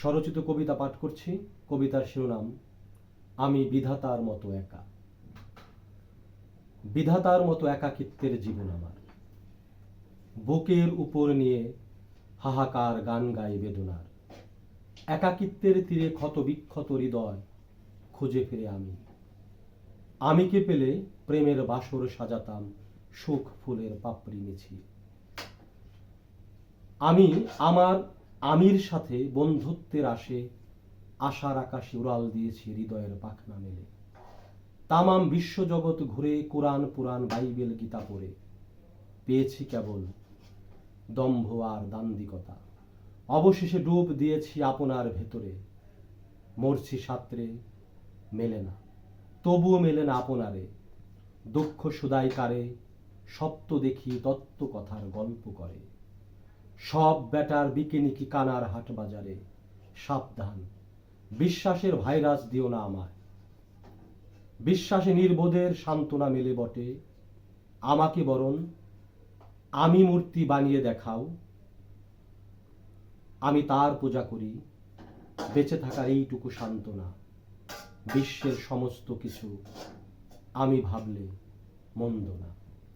স্বরচিত কবিতা পাঠ করছি। কবিতার শিরোনাম, আমি বিধাতার মতো একা। বিধাতার মতো একাকিত্বের জীবন আমার। বুকের উপর নিয়ে হাহাকার গান গাই বেদনার। একাকিত্বের তীরে ক্ষত বিক্ষত হৃদয় খুঁজে ফিরে আমি। আমিকে পেলে প্রেমের বাসর সাজাতাম, সুখ ফুলের পাপড়ি মিছিল আমি আমার আমির সাথে বন্ধুত্বের আসে আশার আকাশে উড়াল দিয়েছি হৃদয়ের পাখনা মেলে। তামাম বিশ্বজগৎ ঘুরে কোরআন পুরাণ বাইবেল গীতা পড়ে। পেয়েছি কেবল দম্ভ আর দান্দিকতা অবশেষে ডুব দিয়েছি আপনার ভেতরে। মরছি সাত্রে, মেলে না। তবুও মেলে না আপনারে। দুঃখ সুদাই কারে, সপ্ত দেখি তত্ত্ব কথার গল্প করে। সব ব্যাটার বিকিনিকি কানার হাট বাজারে? সাবধান। বিশ্বাসের ভাইরাস দিও না আমায়। বিশ্বাসে নির্বোধের সান্ত্বনা মেলে বটে। আমাকে বরণ, আমি মূর্তি বানিয়ে দেখাও। আমি তার পূজা করি, বেঁচে থাকার এইটুকু সান্ত্বনা। বিশ্বের সমস্ত কিছু আমি ভাবলে মন্দ না।